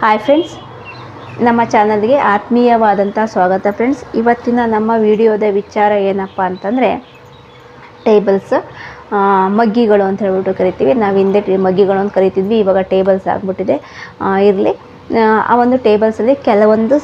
Hi friends ನಮ್ಮ ಚಾನಲ್ಗೆ ಆತ್ಮೀಯವಾದಂಥ ಸ್ವಾಗತ ಫ್ರೆಂಡ್ಸ್ ಇವತ್ತಿನ ನಮ್ಮ ವಿಡಿಯೋದ ವಿಚಾರ ಏನಪ್ಪ ಅಂತಂದರೆ ಟೇಬಲ್ಸ್ ಮಗ್ಗಿಗಳು ಅಂತ ಹೇಳ್ಬಿಟ್ಟು ಕರಿತೀವಿ. ನಾವು ಹಿಂದೆ ಮಗ್ಗಿಗಳು ಅಂತ ಕರಿತಿದ್ವಿ, ಇವಾಗ ಟೇಬಲ್ಸ್ ಆಗಿಬಿಟ್ಟಿದೆ. ಇರಲಿ. ಆ ಒಂದು ಟೇಬಲ್ಸಲ್ಲಿ ಕೆಲವೊಂದು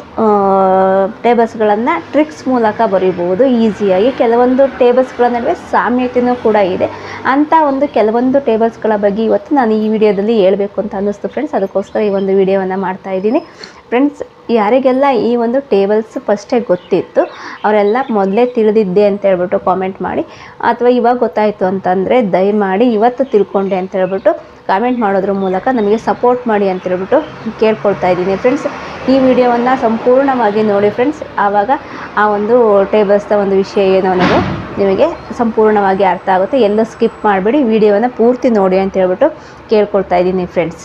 ಟೇಬಲ್ಸ್ಗಳನ್ನು ಟ್ರಿಕ್ಸ್ ಮೂಲಕ ಬರೀಬಹುದು ಈಸಿಯಾಗಿ ಕೆಲವೊಂದು ಟೇಬಲ್ಸ್ಗಳ ನಡುವೆ ಸಾಮ್ಯತೆಯೂ ಕೂಡ ಇದೆ. ಅಂಥ ಒಂದು ಕೆಲವೊಂದು ಟೇಬಲ್ಸ್ಗಳ ಬಗ್ಗೆ ಇವತ್ತು ನಾನು ಈ ವಿಡಿಯೋದಲ್ಲಿ ಹೇಳಬೇಕು ಅಂತ ಅನ್ನಿಸ್ತು ಫ್ರೆಂಡ್ಸ್ ಅದಕ್ಕೋಸ್ಕರ ಈ ಒಂದು ವಿಡಿಯೋವನ್ನು ಮಾಡ್ತಾ ಇದ್ದೀನಿ. ಫ್ರೆಂಡ್ಸ್ ಯಾರಿಗೆಲ್ಲ ಈ ಒಂದು ಟೇಬಲ್ಸ್ ಫಸ್ಟೇ ಗೊತ್ತಿತ್ತು, ಅವರೆಲ್ಲ ಮೊದಲೇ ತಿಳಿದಿದ್ದೆ ಅಂತ ಹೇಳ್ಬಿಟ್ಟು ಕಾಮೆಂಟ್ ಮಾಡಿ. ಅಥವಾ ಇವಾಗ ಗೊತ್ತಾಯಿತು ಅಂತಂದರೆ ದಯಮಾಡಿ ಇವತ್ತು ತಿಳ್ಕೊಂಡೆ ಅಂತ ಹೇಳ್ಬಿಟ್ಟು ಕಾಮೆಂಟ್ ಮಾಡೋದ್ರ ಮೂಲಕ ನಮಗೆ ಸಪೋರ್ಟ್ ಮಾಡಿ ಅಂತ ಹೇಳ್ಬಿಟ್ಟು ಕೇಳ್ಕೊಳ್ತಾ ಇದ್ದೀನಿ ಫ್ರೆಂಡ್ಸ್ ಈ ವಿಡಿಯೋವನ್ನು ಸಂಪೂರ್ಣವಾಗಿ ನೋಡಿ ಫ್ರೆಂಡ್ಸ್ ಆವಾಗ ಆ ಒಂದು ಟೇಬಲ್ಸ್ನ ಒಂದು ವಿಷಯ ಏನು ಅನ್ನೋದು ನಿಮಗೆ ಸಂಪೂರ್ಣವಾಗಿ ಅರ್ಥ ಆಗುತ್ತೆ. ಎಲ್ಲ ಸ್ಕಿಪ್ ಮಾಡಿಬಿಡಿ. ವಿಡಿಯೋವನ್ನು ಪೂರ್ತಿ ನೋಡಿ ಅಂತ ಹೇಳ್ಬಿಟ್ಟು ಕೇಳ್ಕೊಳ್ತಾ ಇದ್ದೀನಿ ಫ್ರೆಂಡ್ಸ್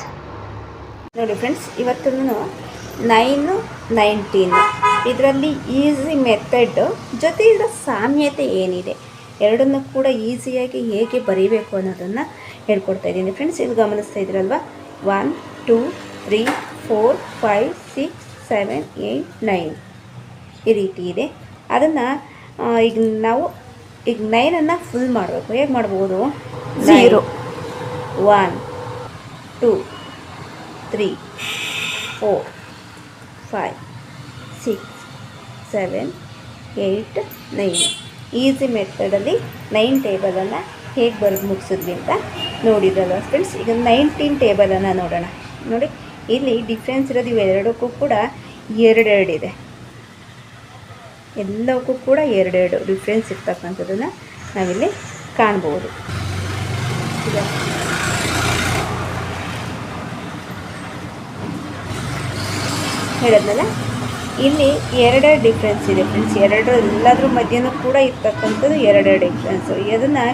ನೋಡಿ ಫ್ರೆಂಡ್ಸ್ ಇವತ್ತು ನಾನು ನೈನು ನೈನ್ಟೀನು ಇದರಲ್ಲಿ ಈಸಿ ಮೆಥಡ್ ಜೊತೆ ಇದರ ಸಾಮ್ಯತೆ ಏನಿದೆ? ಎರಡನ್ನೂ ಕೂಡ ಈಸಿಯಾಗಿ ಹೇಗೆ ಬರೀಬೇಕು ಅನ್ನೋದನ್ನು ಹೇಳ್ಕೊಡ್ತಾ ಇದ್ದೀನಿ. ಫ್ರೆಂಡ್ಸ್ ಇದು ಗಮನಿಸ್ತಾ ಇದ್ದೀರಲ್ವ? One two three four five six seven eight nine ಈ ರೀತಿ ಇದೆ. ಅದನ್ನು ಈಗ ನಾವು ಈಗ ನೈನನ್ನು ಫುಲ್ ಮಾಡಬೇಕು. ಹೇಗೆ ಮಾಡ್ಬೋದು? Zero one two three four five six seven eight nine easy ಮೆಥಡಲ್ಲಿ nine ಟೇಬಲನ್ನು ಹೇಗೆ ಬರೆದು ಮುಗಿಸಿದ್ವಿ ಅಂತ ನೋಡಿದ್ರಲ್ವ ಫ್ರೆಂಡ್ಸ್ ಈಗ ನೈನ್ಟೀನ್ ಟೇಬಲನ್ನು ನೋಡೋಣ. ನೋಡಿ, ಇಲ್ಲಿ ಡಿಫ್ರೆನ್ಸ್ ಇರೋದು ಇವೆರಡಕ್ಕೂ ಕೂಡ ಎರಡೆರಡಿದೆ ಎಲ್ಲಕ್ಕೂ ಕೂಡ ಎರಡೆರಡು ಡಿಫ್ರೆನ್ಸ್ ಇರ್ತಕ್ಕಂಥದ್ದನ್ನು ನಾವಿಲ್ಲಿ ಕಾಣ್ಬೋದು. ಈಗ ಹೇಳಿದ್ನಲ್ಲ? ಇಲ್ಲಿ ಎರಡೇ ಡಿಫ್ರೆನ್ಸ್ ಇದೆ ಫ್ರೆಂಡ್ಸ್ ಎರಡರ ಎಲ್ಲದರ ಮಧ್ಯನೂ ಕೂಡ ಇರ್ತಕ್ಕಂಥದ್ದು ಎರಡೇ ಡಿಫ್ರೆನ್ಸು ಇದನ್ನು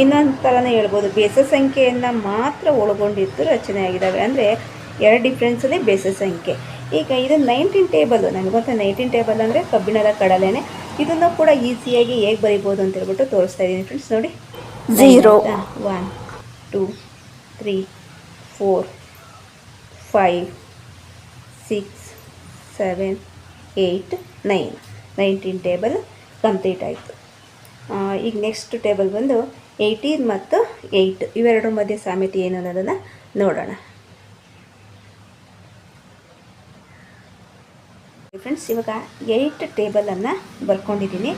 ಇನ್ನೊಂದು ಥರನೇ ಹೇಳ್ಬೋದು. ಬೇಸ ಸಂಖ್ಯೆಯನ್ನು ಮಾತ್ರ ಒಳಗೊಂಡಿದ್ದು ರಚನೆ ಆಗಿದ್ದಾವೆ ಅಂದರೆ ಎರಡು ಡಿಫ್ರೆನ್ಸಲ್ಲಿ ಬೇಸ ಸಂಖ್ಯೆ. ಈಗ ಇದು ನೈನ್ಟೀನ್ ಟೇಬಲ್ ನನಗೆ ಗೊತ್ತಾ ನೈನ್ಟೀನ್ ಟೇಬಲ್ ಅಂದರೆ ಕಬ್ಬಿಣದ ಕಡಲೆನೇ. ಇದನ್ನು ಕೂಡ ಈಸಿಯಾಗಿ ಹೇಗೆ ಬರಿಬೋದು ಅಂತ ಹೇಳ್ಬಿಟ್ಟು ತೋರಿಸ್ತಾ ಇದ್ದೀನಿ ಫ್ರೆಂಡ್ಸ್ ನೋಡಿ. Zero one two three four five six seven eight nine nineteen table complete ಆಯಿತು. ಈಗ ನೆಕ್ಸ್ಟ್ ಟೇಬಲ್ ಬಂದು ಏಯ್ಟೀನ್ ಮತ್ತು ಏಯ್ಟ್ ಇವೆರಡರ ಮಧ್ಯೆ ಸಾಮ್ಯತೆ ಏನು ಅನ್ನೋದನ್ನು ನೋಡೋಣ. ಫ್ರೆಂಡ್ಸ್ ಇವಾಗ ಏಯ್ಟ್ ಟೇಬಲನ್ನು ಬರ್ಕೊಂಡಿದ್ದೀನಿ.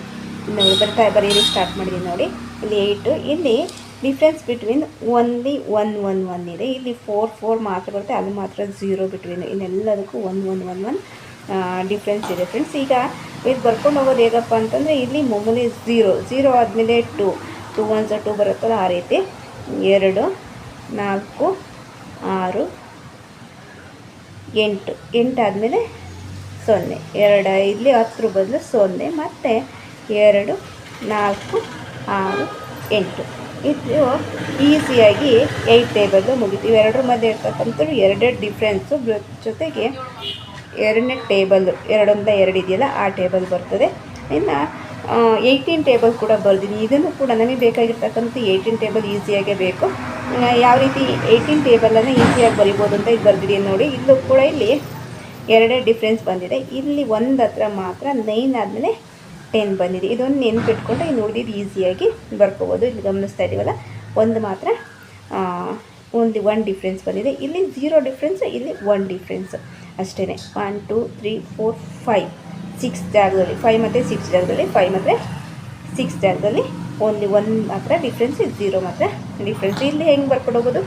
ನೋಡಿ, ಬರ್ತಾ ಬರೆಯಲು ಸ್ಟಾರ್ಟ್ ಮಾಡಿದ್ದೀನಿ ನೋಡಿ. ಇಲ್ಲಿ ಏಯ್ಟು ಇಲ್ಲಿ difference between only one one one ಇದೆ. ಇಲ್ಲಿ ಫೋರ್ ಫೋರ್ ಮಾತ್ರ ಬರುತ್ತೆ ಅಲ್ಲಿ ಮಾತ್ರ zero between ಇನ್ನೆಲ್ಲದಕ್ಕೂ one one one one difference ಇದೆ. ಫ್ರೆಂಡ್ಸ್ ಈಗ ಇದು ಬರ್ಕೊಂಡು ಹೋಗೋದು ಹೇಗಪ್ಪ ಅಂತಂದರೆ ಇಲ್ಲಿ ಮಾಮೂಲಿ ಝೀರೋ ಝೀರೋ ಆದಮೇಲೆ ಟು ಟು ಒನ್ಸ ಟು ಬರುತ್ತಲ್ಲ ಆ ರೀತಿ. ಎರಡು, ನಾಲ್ಕು, ಆರು, ಎಂಟು ಎಂಟಾದಮೇಲೆ ಸೊನ್ನೆ. ಎರಡು, ಇಲ್ಲಿ ಹತ್ತರ ಬದಲು ಸೊನ್ನೆ, ಮತ್ತು ಎರಡು, ನಾಲ್ಕು, ಆರು, ಎಂಟು. ಇದು ಈಸಿಯಾಗಿ ಏಯ್ಟ್ ಟೇಬಲ್ಲು ಮುಗಿತು. ಇವೆರಡರ ಮಧ್ಯೆ ಇರ್ತಕ್ಕಂಥದ್ದು ಎರಡೆರಡು ಡಿಫ್ರೆನ್ಸು ಜೊತೆಗೆ ಎರಡನೇ ಟೇಬಲ್, ಎರಡೊಂದ ಎರಡು ಇದೆಯಲ್ಲ, ಆ ಟೇಬಲ್ ಬರ್ತದೆ. ಇನ್ನು ಏಯ್ಟೀನ್ ಟೇಬಲ್ ಕೂಡ ಬರ್ದಿನಿ. ಇದನ್ನು ಕೂಡ ನಮಗೆ ಬೇಕಾಗಿರ್ತಕ್ಕಂಥ ಏಯ್ಟೀನ್ ಟೇಬಲ್ ಈಸಿಯಾಗೇ ಬೇಕು. ಯಾವ ರೀತಿ ಏಯ್ಟೀನ್ ಟೇಬಲನ್ನು ಈಸಿಯಾಗಿ ಬರಿಬೋದು ಅಂತ ಇದು ಬರ್ದಿದೆ ನೋಡಿ. ಇಲ್ಲೂ ಕೂಡ ಇಲ್ಲಿ ಎರಡೇ ಡಿಫ್ರೆನ್ಸ್ ಬಂದಿದೆ. ಇಲ್ಲಿ ಒಂದು ಹತ್ರ ಮಾತ್ರ ನೈನ್ ಆದಮೇಲೆ ಟೆನ್ ಬಂದಿದೆ. ಇದೊಂದು ನೆನ್ಪಿಟ್ಕೊಂಡು ಇನ್ನು ಉಳಿದಿದ್ದು ಈಸಿಯಾಗಿ ಬರ್ಕೋಬೋದು. ಇಲ್ಲಿ ಗಮನಿಸ್ತಾ ಇದ್ದೀವಲ್ಲ ಒಂದು ಮಾತ್ರ ಒಂದು ಒನ್ ಡಿಫ್ರೆನ್ಸ್ ಬಂದಿದೆ. ಇಲ್ಲಿ ಝೀರೋ ಡಿಫ್ರೆನ್ಸ್ ಇಲ್ಲಿ ಒನ್ ಡಿಫ್ರೆನ್ಸ್ ಅಷ್ಟೇ one two three four five six ಜಾಗದಲ್ಲಿ ಫೈವ್ ಮತ್ತು ಸಿಕ್ಸ್ ಜಾಗದಲ್ಲಿ ಫೈವ್ ಮತ್ತು ಸಿಕ್ಸ್ ಜಾಗದಲ್ಲಿ ಓನ್ಲಿ ಒನ್ ಮಾತ್ರ ಡಿಫ್ರೆನ್ಸ್ ಝೀರೋ ಮಾತ್ರ. ಡಿಫ್ರೆನ್ಸ್ ಇಲ್ಲಿ ಹೆಂಗೆ ಬರ್ಕೊಂಡು ಹೋಗೋದು?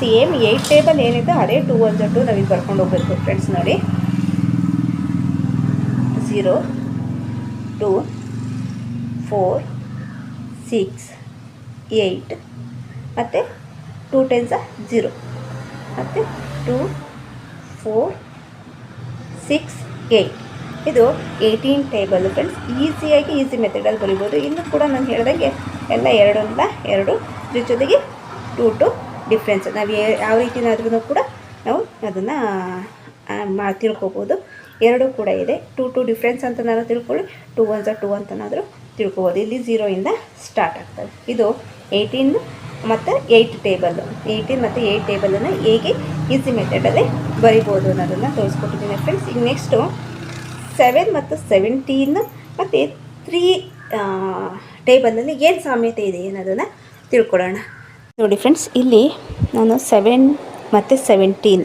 ಸೇಮ್ ಏಯ್ಟ್ ಟೇಬಲ್ ಏನಿದೆ, ಅದೇ ಟೂ ಒನ್ ಟು ನಮಗೆ ಬರ್ಕೊಂಡು ಹೋಗ್ಬೇಕು ಫ್ರೆಂಡ್ಸ್ ನೋಡಿ. Zero two four six eight ಮತ್ತು ಟೂ ಟೆನ್ಸ ಝೀರೋ ಮತ್ತು ಟೂ ಫೋರ್ ಸಿಕ್ಸ್ ಏಯ್ಟ್ ಇದು ಏಯ್ಟೀನ್ ಟೇಬಲ್ ಫ್ರೆಂಡ್ಸ್ ಈಸಿಯಾಗಿ ಈಸಿ ಮೆಥಡಲ್ಲಿ ಬರಿಬೋದು. ಇನ್ನು ಕೂಡ ನಾನು ಹೇಳಿದಂಗೆ ಎಲ್ಲ ಎರಡಲ್ಲ ಎರಡು, ಇದ್ರ ಜೊತೆಗೆ ಟೂ ಟು ಡಿಫ್ರೆನ್ಸ್ ನಾವು ಯಾವ ರೀತಿನಾದ್ರೂ ಕೂಡ ನಾವು ಅದನ್ನು ಮಾ, ತಿಳ್ಕೊಬೋದು. ಎರಡು ಕೂಡ ಇದೆ. ಟು ಟು ಡಿಫ್ರೆನ್ಸ್ ನಾನು ತಿಳ್ಕೊಳ್ಳಿ. ಟು ಒನ್ಸ ಟು ಅಂತನಾದರೂ ತಿಳ್ಕೊಬೋದು. ಇಲ್ಲಿ ಝೀರೋಯಿಂದ ಸ್ಟಾರ್ಟ್ ಆಗ್ತದೆ. ಇದು ಏಯ್ಟೀನ್ ಮತ್ತು ಏಯ್ಟ್ ಟೇಬಲ್ಲು ಏಯ್ಟೀನ್ ಮತ್ತು ಏಯ್ಟ್ ಟೇಬಲನ್ನು ಹೇಗೆ ಈಸಿ ಮೆಥಡಲ್ಲಿ ಬರಿಬೋದು ಅನ್ನೋದನ್ನು ತೋರಿಸ್ಕೊಟ್ಟಿದ್ದೀನಿ ಫ್ರೆಂಡ್ಸ್ ಈಗ ನೆಕ್ಸ್ಟು ಸೆವೆನ್ ಮತ್ತು ಸೆವೆಂಟೀನ್ ಮತ್ತು ತ್ರೀ ಟೇಬಲಲ್ಲಿ ಏನು ಸಾಮ್ಯತೆ ಇದೆ ಅನ್ನೋದನ್ನು ತಿಳ್ಕೊಡೋಣ ನೋಡಿ ಫ್ರೆಂಡ್ಸ್ ಇಲ್ಲಿ ನಾನು ಸೆವೆನ್ ಮತ್ತು ಸೆವೆಂಟೀನ್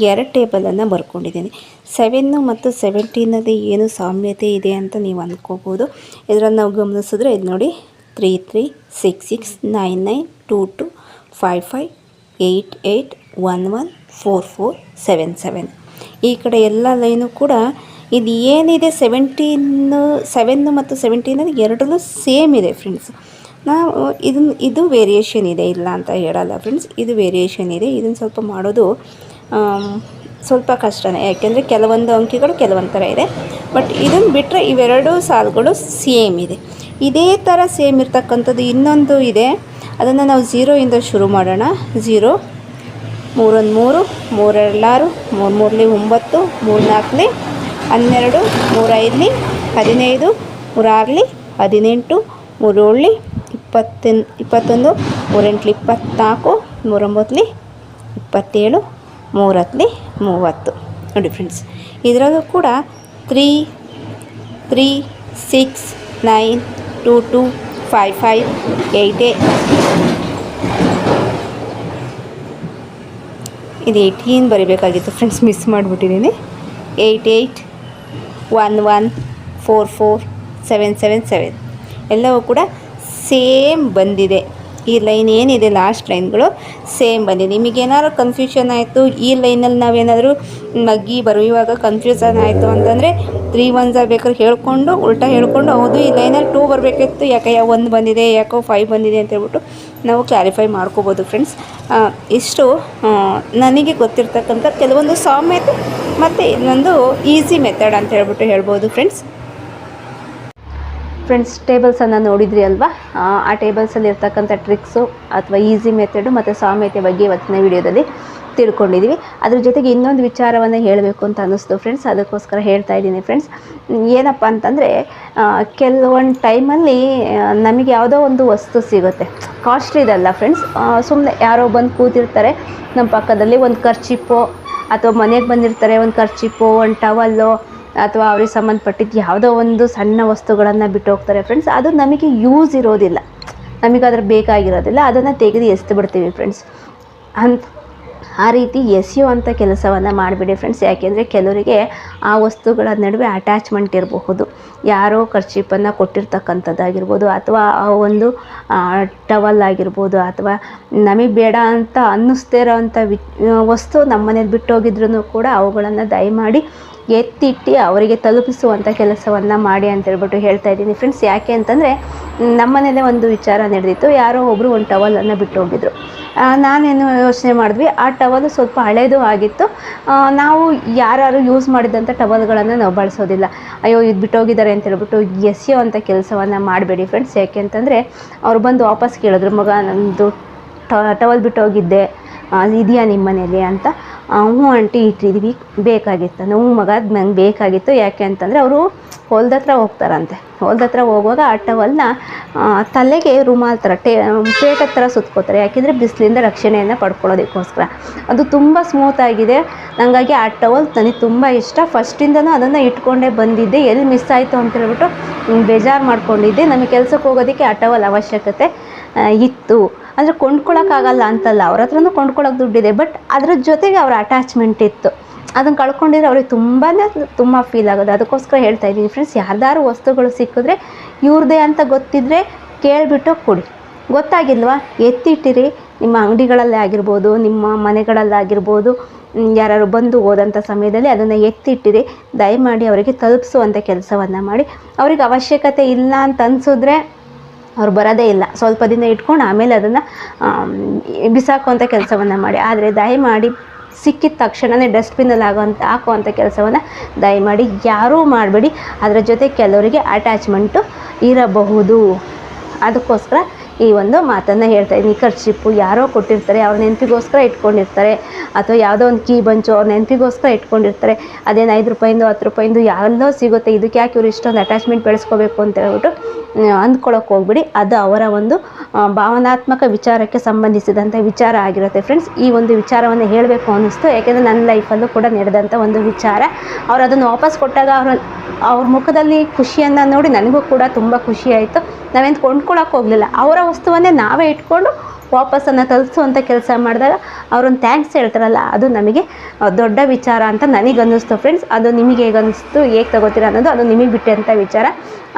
ಎರಡು ಟೇಬಲನ್ನು ಬರ್ಕೊಂಡಿದ್ದೀನಿ. ಸೆವೆನ್ನು ಮತ್ತು ಸೆವೆಂಟೀನಲ್ಲಿ ಏನು ಸಾಮ್ಯತೆ ಇದೆ ಅಂತ ನೀವು ಅಂದ್ಕೋಬೋದು ಇದರಲ್ಲಿ ನಾವು ಗಮನಿಸಿದ್ರೆ ಇದು ನೋಡಿ three three six six nine nine two two five five eight eight one one four four seven seven. ಈ ಕಡೆ ಎಲ್ಲ ಲೈನು ಕೂಡ ಇದು ಏನಿದೆ ಸೆವೆಂಟೀನು, ಸೆವೆನ್ನು ಮತ್ತು ಸೆವೆಂಟೀನಲ್ಲಿ ಎರಡರಲ್ಲೂ ಸೇಮ್ ಇದೆ ಫ್ರೆಂಡ್ಸ್. ನಾವು ಇದನ್ನು ಇದು ವೇರಿಯೇಷನ್ ಇದೆ ಇಲ್ಲ ಅಂತ ಹೇಳಲ್ಲ ಫ್ರೆಂಡ್ಸ್. ಇದು ವೇರಿಯೇಷನ್ ಇದೆ. ಇದನ್ನು ಸ್ವಲ್ಪ ಮಾಡೋದು ಸ್ವಲ್ಪ ಕಷ್ಟನೇ. ಯಾಕೆಂದರೆ ಕೆಲವೊಂದು ಅಂಕಿಗಳು ಕೆಲವೊಂದು ಥರ ಇದೆ. ಬಟ್ ಇದನ್ನು ಬಿಟ್ಟರೆ ಇವೆರಡೂ ಸಾಲುಗಳು ಸೇಮ್ ಇದೆ. ಇದೇ ಥರ ಸೇಮ್ ಇರ್ತಕ್ಕಂಥದ್ದು ಇನ್ನೊಂದು ಇದೆ. ಅದನ್ನು ನಾವು ಝೀರೋಯಿಂದ ಶುರು ಮಾಡೋಣ. ಝೀರೋ ಮೂರೊಂದು ಮೂರು ಮೂರೆರಡಾರು ಮೂರು ಮೂರಲಿ ಒಂಬತ್ತು, ಮೂರು ನಾಲ್ಕಲಿ ಹನ್ನೆರಡು ಮೂರೈದಲಿ ಹದಿನೈದು ಮೂರಾರಲಿ ಹದಿನೆಂಟು ಮೂರೇಳಲಿ ಇಪ್ಪತ್ತಿನ, ಇಪ್ಪತ್ತೊಂದು ಮೂರೆಂಟ್ಲಿ ಇಪ್ಪತ್ತ್ನಾಲ್ಕು ಮೂರೊಂಬತ್ತಲಿ ಇಪ್ಪತ್ತೇಳು ಮೂರತ್ಲಿ ಮೂವತ್ತು. ನೋಡಿ ಫ್ರೆಂಡ್ಸ್ ಇದರಲ್ಲೂ ಕೂಡ three three six nine two two five five eight ಏ ಇದು ಏಯ್ಟೀನ್ ಬರಿಬೇಕಾಗಿತ್ತು. Friends miss ಮಾಡಿಬಿಟ್ಟಿದ್ದೀನಿ eight eight one one four four seven seven seven ಎಲ್ಲವೂ ಕೂಡ ಸೇಮ್ ಬಂದಿದೆ. ಈ ಲೈನ್ ಏನಿದೆ ಲಾಸ್ಟ್ ಲೈನ್ಗಳು ಸೇಮ್ ಬಂದಿದೆ ನಿಮಗೇನಾದ್ರು ಕನ್ಫ್ಯೂಷನ್ ಆಯಿತು, ಈ ಲೈನಲ್ಲಿ ನಾವೇನಾದರೂ ಮಗ್ಗಿ ಬರೆಯುವಾಗ ಕನ್ಫ್ಯೂಷನ್ ಆಯಿತು ಅಂತಂದರೆ ತ್ರೀ ಒನ್ಸ್ ಬೇಕಾದ್ರೆ ಹೇಳ್ಕೊಂಡು, ಉಲ್ಟಾ ಹೇಳ್ಕೊಂಡು, ಹೌದು, ಈ ಲೈನಲ್ಲಿ ಟೂ ಬರಬೇಕಿತ್ತು ಯಾಕೆ ಒಂದು ಬಂದಿದೆ, ಯಾಕೋ ಫೈವ್ ಬಂದಿದೆ ಅಂತ ಹೇಳ್ಬಿಟ್ಟು ನಾವು ಕ್ಲಾರಿಫೈ ಮಾಡ್ಕೋಬೋದು ಫ್ರೆಂಡ್ಸ್ ಇಷ್ಟು ನನಗೆ ಗೊತ್ತಿರ್ತಕ್ಕಂಥ ಕೆಲವೊಂದು ಸಾಮ್ಯತೆ ಮತ್ತು ಇನ್ನೊಂದು ಈಸಿ ಮೆಥಡ್ ಅಂತ ಹೇಳ್ಬಿಟ್ಟು ಹೇಳ್ಬೋದು ಫ್ರೆಂಡ್ಸ್ ಫ್ರೆಂಡ್ಸ್ ಟೇಬಲ್ಸನ್ನು ನೋಡಿದ್ರಿ ಅಲ್ವಾ? ಆ, ಟೇಬಲ್ಸಲ್ಲಿ ಇರ್ತಕ್ಕಂಥ ಟ್ರಿಕ್ಸು ಅಥವಾ ಈಸಿ ಮೆಥಡು ಮತ್ತು ಸಾಮ್ಯತೆ ಬಗ್ಗೆ ಇವತ್ತಿನ ವಿಡಿಯೋದಲ್ಲಿ ತಿಳ್ಕೊಂಡಿದ್ದೀವಿ ಅದ್ರ ಜೊತೆಗೆ ಇನ್ನೊಂದು ವಿಚಾರವನ್ನು ಹೇಳಬೇಕು ಅಂತ ಅನ್ನಿಸ್ತು ಫ್ರೆಂಡ್ಸ್ ಅದಕ್ಕೋಸ್ಕರ ಹೇಳ್ತಾ ಇದ್ದೀನಿ ಫ್ರೆಂಡ್ಸ್ ಏನಪ್ಪ ಅಂತಂದರೆ ಕೆಲವೊಂದು ಟೈಮಲ್ಲಿ ನಮಗೆ ಯಾವುದೋ ಒಂದು ವಸ್ತು ಸಿಗುತ್ತೆ. ಕಾಸ್ಟ್ಲಿದಲ್ಲ ಫ್ರೆಂಡ್ಸ್ ಸುಮ್ಮನೆ ಯಾರೋ ಬಂದು ಕೂತಿರ್ತಾರೆ. ನಮ್ಮ ಪಕ್ಕದಲ್ಲಿ ಒಂದು ಖರ್ಚಿಪ್ಪೋ ಅಥವಾ ಮನೆಗೆ ಬಂದಿರ್ತಾರೆ ಒಂದು ಖರ್ಚಿಪ್ಪೋ ಒಂದು ಟವಲ್ಲೋ ಅಥವಾ ಅವ್ರಿಗೆ ಸಂಬಂಧಪಟ್ಟಿದ್ದು ಯಾವುದೋ ಒಂದು ಸಣ್ಣ ವಸ್ತುಗಳನ್ನು ಬಿಟ್ಟು ಹೋಗ್ತಾರೆ ಫ್ರೆಂಡ್ಸ್ ಅದು ನಮಗೆ ಯೂಸ್ ಇರೋದಿಲ್ಲ. ನಮಗೆ ಅದ್ರ ಬೇಕಾಗಿರೋದಿಲ್ಲ. ಅದನ್ನು ತೆಗೆದು ಎಸ್ದು ಬಿಡ್ತೀವಿ ಫ್ರೆಂಡ್ಸ್ ಅಂತ ಆ ರೀತಿ ಎಸೆಯುವಂಥ ಕೆಲಸವನ್ನು ಮಾಡಿಬಿಡಿ ಫ್ರೆಂಡ್ಸ್ ಯಾಕೆಂದರೆ ಕೆಲವರಿಗೆ ಆ ವಸ್ತುಗಳ ನಡುವೆ ಅಟ್ಯಾಚ್ಮೆಂಟ್ ಇರಬಹುದು. ಯಾರೋ ಖರ್ಚಿಪನ್ನು ಕೊಟ್ಟಿರ್ತಕ್ಕಂಥದ್ದಾಗಿರ್ಬೋದು ಅಥವಾ ಆ ಒಂದು ಟವಲ್ ಆಗಿರ್ಬೋದು ಅಥವಾ ನಮಗೆ ಬೇಡ ಅಂತ ಅನ್ನಿಸ್ದೇ ಇರೋವಂಥ ವಿ ವಸ್ತು ನಮ್ಮ ಮನೇಲಿ ಬಿಟ್ಟೋಗಿದ್ರು ಕೂಡ ಅವುಗಳನ್ನು ದಯಮಾಡಿ ಎತ್ತಿಟ್ಟು ಅವರಿಗೆ ತಲುಪಿಸುವಂಥ ಕೆಲಸವನ್ನು ಮಾಡಿ ಅಂತ ಹೇಳ್ಬಿಟ್ಟು ಹೇಳ್ತಾ ಇದ್ದೀನಿ. ಫ್ರೆಂಡ್ಸ್ ಯಾಕೆ ಅಂತಂದರೆ ನಮ್ಮನೇಲೆ ಒಂದು ವಿಚಾರ ನಡೆದಿತ್ತು. ಯಾರೋ ಒಬ್ಬರು ಒಂದು ಟವಲನ್ನು ಬಿಟ್ಟು ಹೋಗಿದ್ರು. ನಾನೇನು ಯೋಚನೆ ಮಾಡಿದ್ವಿ, ಆ ಟವಲು ಸ್ವಲ್ಪ ಹಳೇದು ಆಗಿತ್ತು. ನಾವು ಯಾರು ಯೂಸ್ ಮಾಡಿದಂಥ ಟವಲ್ಗಳನ್ನು ನಾವು ಬಳಸೋದಿಲ್ಲ. ಅಯ್ಯೋ, ಇದು ಬಿಟ್ಟೋಗಿದ್ದಾರೆ ಅಂತ ಹೇಳ್ಬಿಟ್ಟು ಎಸೆಯೋ ಅಂಥ ಕೆಲಸವನ್ನು ಮಾಡಬೇಡಿ ಫ್ರೆಂಡ್ಸ್ ಯಾಕೆ ಅಂತಂದರೆ, ಅವ್ರು ಬಂದು ವಾಪಸ್ ಕೇಳಿದ್ರು, ಮಗ ನಮ್ಮದು ಟವಲ್ ಬಿಟ್ಟೋಗಿದ್ದೆ ಇದೆಯಾ ನಿಮ್ಮ ಮನೇಲಿ ಅಂತ ಹ್ಞೂ ಆಂಟಿ, ಇಟ್ಟಿದ್ವಿ. ಬೇಕಾಗಿತ್ತು. ನಮ್ಮ ಮಗ ಅದು ನಂಗೆ ಬೇಕಾಗಿತ್ತು. ಯಾಕೆ ಅಂತಂದರೆ ಅವರು ಹೊಲ್ದ ಹತ್ರ ಹೋಗ್ತಾರಂತೆ. ಹೊಲ್ದ ಹತ್ರ ಹೋಗುವಾಗ ಆ ಟವಲ್ನ ತಲೆಗೆ ರುಮಾಲ್ ಥರ ಟೇ ಪೇಟ ಥರ ಸುತ್ಕೋತಾರೆ. ಯಾಕೆಂದರೆ ಬಿಸಿಲಿಂದ ರಕ್ಷಣೆಯನ್ನು ಪಡ್ಕೊಳ್ಳೋದಕ್ಕೋಸ್ಕರ. ಅದು ತುಂಬ ಸ್ಮೂತ್ ಆಗಿದೆ. ಹಾಗಾಗಿ ಆ ಟವಲ್ ನನಗೆ ತುಂಬ ಇಷ್ಟ. ಫಸ್ಟಿಂದನೂ ಅದನ್ನು ಇಟ್ಕೊಂಡೇ ಬಂದಿದ್ದೆ. ಎಲ್ಲಿ ಮಿಸ್ ಆಯಿತು ಅಂತ ಹೇಳ್ಬಿಟ್ಟು ಬೇಜಾರು ಮಾಡ್ಕೊಂಡಿದ್ದೆ. ನಮಗೆ ಕೆಲಸಕ್ಕೆ ಹೋಗೋದಕ್ಕೆ ಆ ಟವಲ್ ಅವಶ್ಯಕತೆ ಇತ್ತು. ಅಂದರೆ ಕೊಂಡ್ಕೊಳ್ಳೋಕ್ಕಾಗಲ್ಲ ಅಂತಲ್ಲ, ಅವ್ರ ಹತ್ರನೂ ಕೊಂಡ್ಕೊಳ್ಳೋಕೆ ದುಡ್ಡಿದೆ ಬಟ್ ಅದ್ರ ಜೊತೆಗೆ ಅವ್ರ ಅಟ್ಯಾಚ್ಮೆಂಟ್ ಇತ್ತು. ಅದನ್ನು ಕಳ್ಕೊಂಡಿದ್ರೆ ಅವ್ರಿಗೆ ತುಂಬಾ ತುಂಬ ಫೀಲ್ ಆಗೋದು ಅದಕ್ಕೋಸ್ಕರ ಹೇಳ್ತಾ ಇದ್ದೀನಿ ಫ್ರೆಂಡ್ಸ್ ಯಾರ್ದಾರು ವಸ್ತುಗಳು ಸಿಕ್ಕಿದ್ರೆ ಇವ್ರದೇ ಅಂತ ಗೊತ್ತಿದ್ರೆ ಕೇಳಿಬಿಟ್ಟು ಕೊಡಿ. ಗೊತ್ತಾಗಿಲ್ವಾ? ಎತ್ತಿಟ್ಟಿರಿ, ನಿಮ್ಮ ಅಂಗಡಿಗಳಲ್ಲೇ ಆಗಿರ್ಬೋದು, ನಿಮ್ಮ ಮನೆಗಳಲ್ಲಾಗಿರ್ಬೋದು ಯಾರು ಬಂದು ಹೋದಂಥ ಸಮಯದಲ್ಲಿ ಅದನ್ನು ಎತ್ತಿಟ್ಟಿರಿ. ದಯಮಾಡಿ ಅವರಿಗೆ ತಲುಪಿಸುವಂಥ ಕೆಲಸವನ್ನು ಮಾಡಿ. ಅವ್ರಿಗೆ ಅವಶ್ಯಕತೆ ಇಲ್ಲ ಅಂತ ಅನಿಸಿದ್ರೆ ಅವ್ರು ಬರೋದೇ ಇಲ್ಲ. ಸ್ವಲ್ಪ ದಿನ ಇಟ್ಕೊಂಡು ಆಮೇಲೆ ಅದನ್ನು ಬಿಸಾಕುವಂಥ ಕೆಲಸವನ್ನು ಮಾಡಿ. ಆದರೆ ದಯಮಾಡಿ ಸಿಕ್ಕಿದ ತಕ್ಷಣವೇ ಡಸ್ಟ್ಬಿನಲ್ಲಿ ಆಗೋಂಥ ಹಾಕುವಂಥ ಕೆಲಸವನ್ನು ದಯಮಾಡಿ ಯಾರೂ ಮಾಡಬೇಡಿ. ಅದರ ಜೊತೆ ಕೆಲವರಿಗೆ ಅಟ್ಯಾಚ್ಮೆಂಟು ಇರಬಹುದು. ಅದಕ್ಕೋಸ್ಕರ ಈ ಒಂದು ಮಾತನ್ನು ಹೇಳ್ತಾ ಇದ್ದೀನಿ. ಖರ್ಚಿಪ್ಪು ಯಾರೋ ಕೊಟ್ಟಿರ್ತಾರೆ, ಅವ್ರ ನೆನಪಿಗೋಸ್ಕರ ಇಟ್ಕೊಂಡಿರ್ತಾರೆ, ಅಥವಾ ಯಾವುದೋ ಒಂದು ಕೀ ಬಂಚು ಅವ್ರ ನೆನಪಿಗೋಸ್ಕರ ಇಟ್ಕೊಂಡಿರ್ತಾರೆ. ಅದೇನು ಐದು ರೂಪಾಯಿಂದು ಹತ್ತು ರೂಪಾಯಿಂದು ಎಲ್ಲೋ ಸಿಗುತ್ತೆ, ಇದಕ್ಕೆ ಯಾಕೆ ಇವ್ರು ಇಷ್ಟೊಂದು ಅಟ್ಯಾಚ್ಮೆಂಟ್ ಬೆಳೆಸ್ಕೋಬೇಕು ಅಂತ ಹೇಳ್ಬಿಟ್ಟು ಅಂದ್ಕೊಳಕ್ಕೆ ಹೋಗ್ಬಿಡಿ. ಅದು ಅವರ ಒಂದು ಭಾವನಾತ್ಮಕ ವಿಚಾರಕ್ಕೆ ಸಂಬಂಧಿಸಿದಂಥ ವಿಚಾರ ಆಗಿರುತ್ತೆ ಫ್ರೆಂಡ್ಸ್ ಈ ಒಂದು ವಿಚಾರವನ್ನು ಹೇಳಬೇಕು ಅನ್ನಿಸ್ತು. ಯಾಕೆಂದರೆ ನನ್ನ ಲೈಫಲ್ಲೂ ಕೂಡ ನಡೆದಂಥ ಒಂದು ವಿಚಾರ. ಅವ್ರು ಅದನ್ನು ವಾಪಸ್ ಕೊಟ್ಟಾಗ ಅವ್ರ ಅವ್ರ ಮುಖದಲ್ಲಿ ಖುಷಿಯನ್ನು ನೋಡಿ ನನಗೂ ಕೂಡ ತುಂಬ ಖುಷಿ ಆಯಿತು. ನಾವೇನು ಕೊಂಡ್ಕೊಳಕ್ಕೆ ಹೋಗಲಿಲ್ಲ. ಅವರ ವಸ್ತುವನ್ನೇ ನಾವೇ ಇಟ್ಕೊಂಡು ವಾಪಸ್ಸನ್ನು ತಲುಪಿಸುವಂಥ ಕೆಲಸ ಮಾಡಿದಾಗ ಅವ್ರನ್ನ ಥ್ಯಾಂಕ್ಸ್ ಹೇಳ್ತಾರಲ್ಲ, ಅದು ನಮಗೆ ದೊಡ್ಡ ವಿಚಾರ ಅಂತ ನನಗೆ ಅನ್ನಿಸ್ತು ಫ್ರೆಂಡ್ಸ್ ಅದು ನಿಮಗೆ ಹೇಗೆ ಅನ್ನಿಸ್ತು ಹೇಗೆ ತಗೋತೀರ ಅನ್ನೋದು ಅದು ನಿಮಗೆ ಬಿಟ್ಟಂಥ ವಿಚಾರ.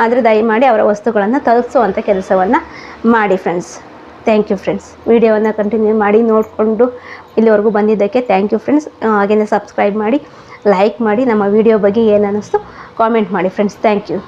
ಆದರೆ ದಯಮಾಡಿ ಅವರ ವಸ್ತುಗಳನ್ನು ತಲುಪಿಸುವಂಥ ಕೆಲಸವನ್ನು ಮಾಡಿ ಫ್ರೆಂಡ್ಸ್ ಥ್ಯಾಂಕ್ ಯು ಫ್ರೆಂಡ್ಸ್ ವಿಡಿಯೋವನ್ನು ಕಂಟಿನ್ಯೂ ಮಾಡಿ ನೋಡಿಕೊಂಡು ಇಲ್ಲಿವರೆಗೂ ಬಂದಿದ್ದಕ್ಕೆ ಥ್ಯಾಂಕ್ ಯು ಫ್ರೆಂಡ್ಸ್ ಹಾಗೆಯೇ ಸಬ್ಸ್ಕ್ರೈಬ್ ಮಾಡಿ. ಲೈಕ್ ಮಾಡಿ ನಮ್ಮ ವಿಡಿಯೋ ಬಗ್ಗೆ ಏನು ಅನ್ನಿಸ್ತು ಕಾಮೆಂಟ್ ಮಾಡಿ ಫ್ರೆಂಡ್ಸ್ ಥ್ಯಾಂಕ್ ಯು